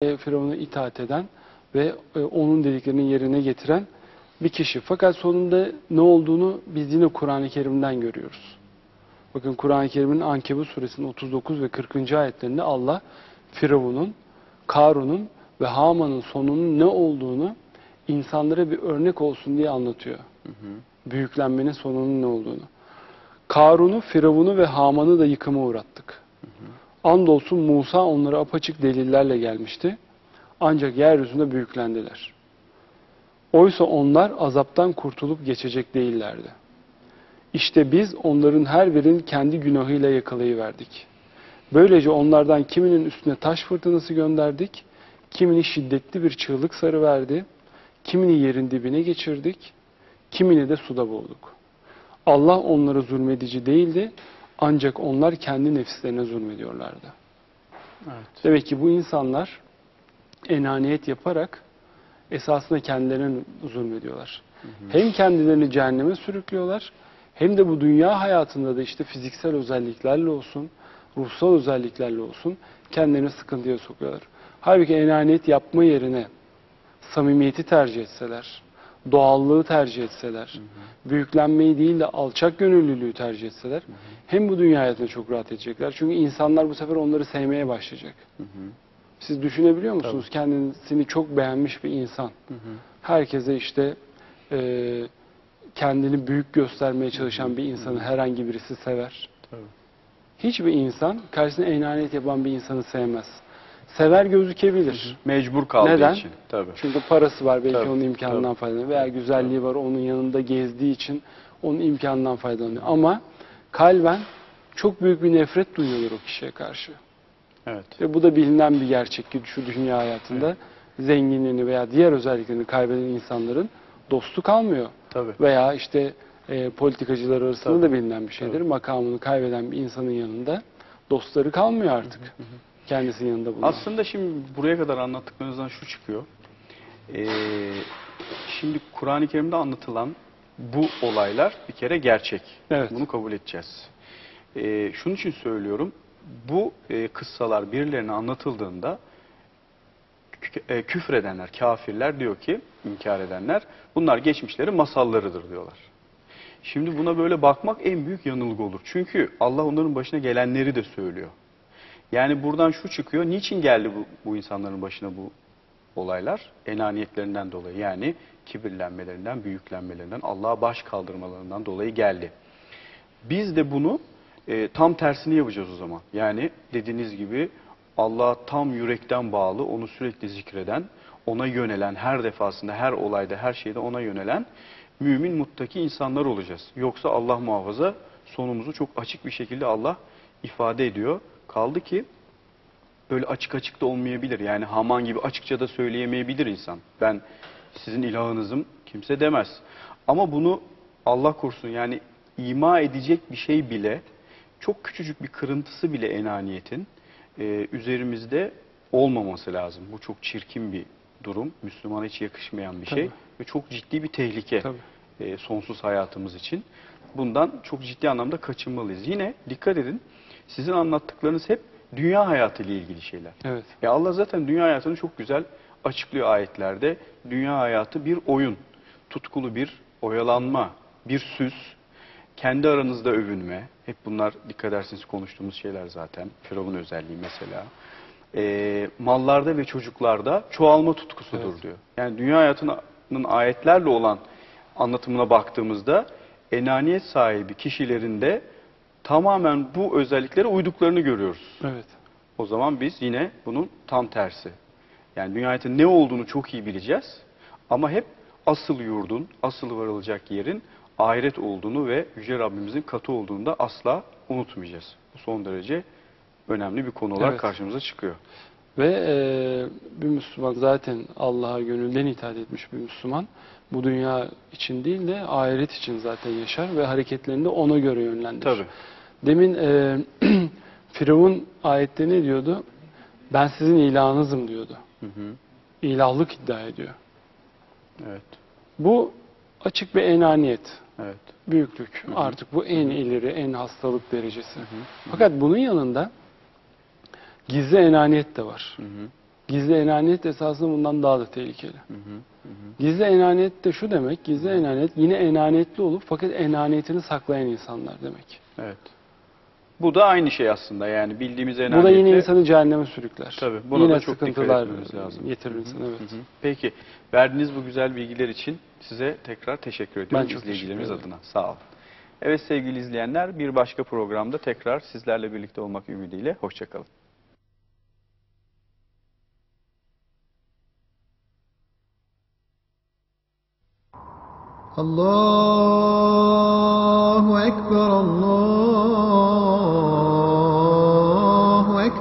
Firavun'a itaat eden ve e, onun dediklerini yerine getiren bir kişi. Fakat sonunda ne olduğunu biz yine Kur'an-ı Kerim'den görüyoruz. Bakın Kur'an-ı Kerim'in Ankebut suresinin 39 ve 40. ayetlerinde Allah Firavun'un, Karun'un ve Haman'ın sonunun ne olduğunu insanlara bir örnek olsun diye anlatıyor. Büyüklenmenin sonunun ne olduğunu. Karun'u, Firavun'u ve Haman'ı da yıkıma uğrattık. Andolsun Musa onlara apaçık delillerle gelmişti. Ancak yeryüzünde büyüklendiler. Oysa onlar azaptan kurtulup geçecek değillerdi. İşte biz onların her birinin kendi günahıyla yakalayıverdik. Böylece onlardan kiminin üstüne taş fırtınası gönderdik, kimini şiddetli bir çığlık sarıverdi, kimini yerin dibine geçirdik, kimini de suda boğduk. Allah onlara zulmedici değildi, ancak onlar kendi nefislerine zulmediyorlardı. Evet. Demek ki bu insanlar enaniyet yaparak esasında kendilerine zulmediyorlar. Hem kendilerini cehenneme sürüklüyorlar hem de bu dünya hayatında da işte fiziksel özelliklerle olsun, ruhsal özelliklerle olsun kendilerini sıkıntıya sokuyorlar. Halbuki enaniyet yapma yerine samimiyeti tercih etseler, doğallığı tercih etseler, büyüklenmeyi değil de alçak gönüllülüğü tercih etseler hem bu dünya hayatında çok rahat edecekler. Çünkü insanlar bu sefer onları sevmeye başlayacak. Siz düşünebiliyor musunuz kendisini çok beğenmiş bir insan? Herkese işte e, kendini büyük göstermeye çalışan bir insanı herhangi birisi sever. Tabii. Hiçbir insan karşısına enaniyet yapan bir insanı sevmez. Sever gözükebilir. Mecbur kaldığı Neden? için. Tabii. Çünkü parası var belki Tabii, onun imkanından tabii. faydalanıyor veya güzelliği var onun yanında gezdiği için onun imkanından faydalanıyor. Ama kalben çok büyük bir nefret duyuyorlar o kişiye karşı. Evet. Ve bu da bilinen bir gerçek ki şu dünya hayatında zenginliğini veya diğer özelliklerini kaybeden insanların dostu kalmıyor. Tabii. Veya işte e, politikacılar arasında Tabii. da bilinen bir şeydir. Makamını kaybeden bir insanın yanında dostları kalmıyor artık. Kendisinin yanında bulunan. Aslında şimdi buraya kadar anlattıklarınızdan şu çıkıyor. Ee, şimdi Kur'an-ı Kerim'de anlatılan bu olaylar bir kere gerçek. Evet. Bunu kabul edeceğiz. Ee, şunun için söylüyorum. Bu e, kıssalar birilerine anlatıldığında e, küfredenler, kafirler diyor ki, inkar edenler, bunlar geçmişlerin masallarıdır diyorlar. Şimdi buna böyle bakmak en büyük yanılgı olur. Çünkü Allah onların başına gelenleri de söylüyor. Yani buradan şu çıkıyor, niçin geldi bu, bu insanların başına bu olaylar? Enaniyetlerinden dolayı yani kibirlenmelerinden, büyüklenmelerinden, Allah'a baş kaldırmalarından dolayı geldi. Biz de bunu e, tam tersini yapacağız o zaman. Yani dediğiniz gibi Allah'a tam yürekten bağlı, onu sürekli zikreden, ona yönelen, her defasında, her olayda, her şeyde ona yönelen mümin, muttaki insanlar olacağız. Yoksa Allah muhafaza sonumuzu çok açık bir şekilde Allah ifade ediyor. Kaldı ki böyle açık açık da olmayabilir. Yani Haman gibi açıkça da söyleyemeyebilir insan. Ben sizin ilahınızım kimse demez. Ama bunu Allah korusun yani ima edecek bir şey bile çok küçücük bir kırıntısı bile enaniyetin e, üzerimizde olmaması lazım. Bu çok çirkin bir durum. Müslümana hiç yakışmayan bir şey Tabii. ve çok ciddi bir tehlike Tabii. e, sonsuz hayatımız için. Bundan çok ciddi anlamda kaçınmalıyız. Yine dikkat edin sizin anlattıklarınız hep dünya hayatı ile ilgili şeyler. Evet. Ya Allah zaten dünya hayatını çok güzel açıklıyor ayetlerde. Dünya hayatı bir oyun, tutkulu bir oyalanma, bir süs, kendi aranızda övünme. Hep bunlar dikkat ederseniz konuştuğumuz şeyler zaten. Firavun özelliği mesela. Ee, mallarda ve çocuklarda çoğalma tutkusudur Evet. diyor. Yani dünya hayatının ayetlerle olan anlatımına baktığımızda enaniyet sahibi kişilerin de tamamen bu özelliklere uyduklarını görüyoruz. Evet. O zaman biz yine bunun tam tersi. Yani hayatının ne olduğunu çok iyi bileceğiz. Ama hep asıl yurdun, asıl varılacak yerin ahiret olduğunu ve Yüce Rabbimizin katı olduğunu da asla unutmayacağız. Bu son derece önemli bir konu olarak Evet. karşımıza çıkıyor. Ve e, bir Müslüman zaten Allah'a gönülden itaat etmiş bir Müslüman bu dünya için değil de ahiret için zaten yaşar ve hareketlerini de ona göre yönlendirir. Tabii. Demin e, Firavun ayette ne diyordu? Ben sizin ilahınızım diyordu. Hı hı. İlahlık iddia ediyor. Evet. Bu açık bir enaniyet, Evet. büyüklük. hı. Artık bu en ileri, en hastalık derecesi. Fakat bunun yanında gizli enaniyet de var. Hı hı. Gizli enaniyet esasında bundan daha da tehlikeli. Gizli enaniyet de şu demek, gizli enaniyet yine enaniyetli olup fakat enaniyetini saklayan insanlar demek. Evet. Bu da aynı şey aslında yani bildiğimiz en Bu da yine insanı cehenneme sürükler. Tabii buna yine da çok dikkat etmemiz lazım. Yetirir insanı evet. Hı hı. Peki verdiğiniz bu güzel bilgiler için size tekrar teşekkür ediyorum ben izleyicilerimiz adına. Sağ olun. Evet sevgili izleyenler bir başka programda tekrar sizlerle birlikte olmak ümidiyle hoşçakalın. Allahu Ekber Allah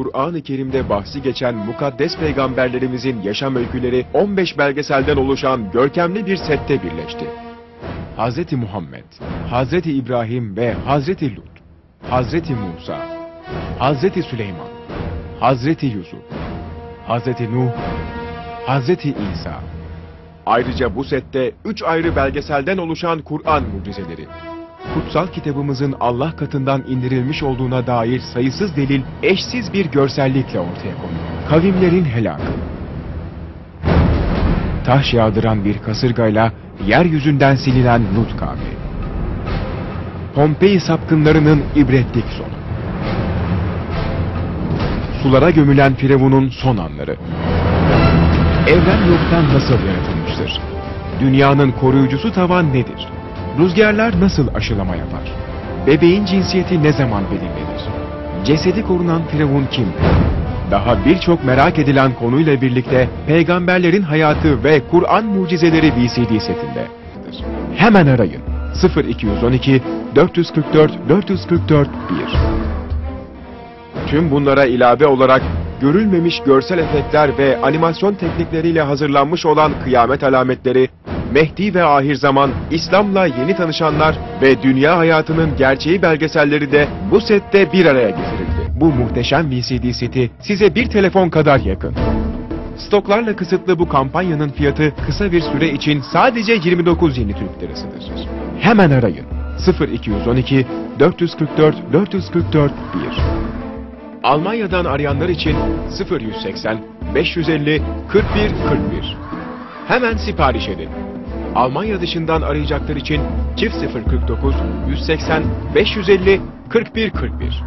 Kur'an-ı Kerim'de bahsi geçen mukaddes peygamberlerimizin yaşam öyküleri 15 belgeselden oluşan görkemli bir sette birleşti. Hz. Muhammed, Hz. İbrahim ve Hz. Lut, Hz. Musa, Hz. Süleyman, Hz. Yusuf, Hz. Nuh, Hz. İsa. Ayrıca bu sette üç ayrı belgeselden oluşan Kur'an mucizeleri, kutsal kitabımızın Allah katından indirilmiş olduğuna dair sayısız delil eşsiz bir görsellikle ortaya konuyor. Kavimlerin helakı. Taş yağdıran bir kasırgayla yeryüzünden silinen Lut kavmi. Pompei sapkınlarının ibretlik sonu. Sulara gömülen Firavun'un son anları. Evren yoktan nasıl yaratılmıştır? Dünyanın koruyucusu tavan nedir? Rüzgarlar nasıl aşılama yapar? Bebeğin cinsiyeti ne zaman belirlenir? Cesedi korunan Firavun kimdir? Daha birçok merak edilen konuyla birlikte peygamberlerin hayatı ve Kur'an mucizeleri VCD setinde. Hemen arayın. 0212 444 444 1 Tüm bunlara ilave olarak görülmemiş görsel efektler ve animasyon teknikleriyle hazırlanmış olan kıyamet alametleri, Mehdi ve ahir zaman, İslam'la yeni tanışanlar ve dünya hayatının gerçeği belgeselleri de bu sette bir araya getirildi. Bu muhteşem VCD seti size bir telefon kadar yakın. Stoklarla kısıtlı bu kampanyanın fiyatı kısa bir süre için sadece 29 yeni Türk lirasıdır. Hemen arayın. 0212 444 444 1 Almanya'dan arayanlar için 0180 550 41 41. Hemen sipariş edin. Almanya dışından arayacaklar için çift 049 180 550 41 41.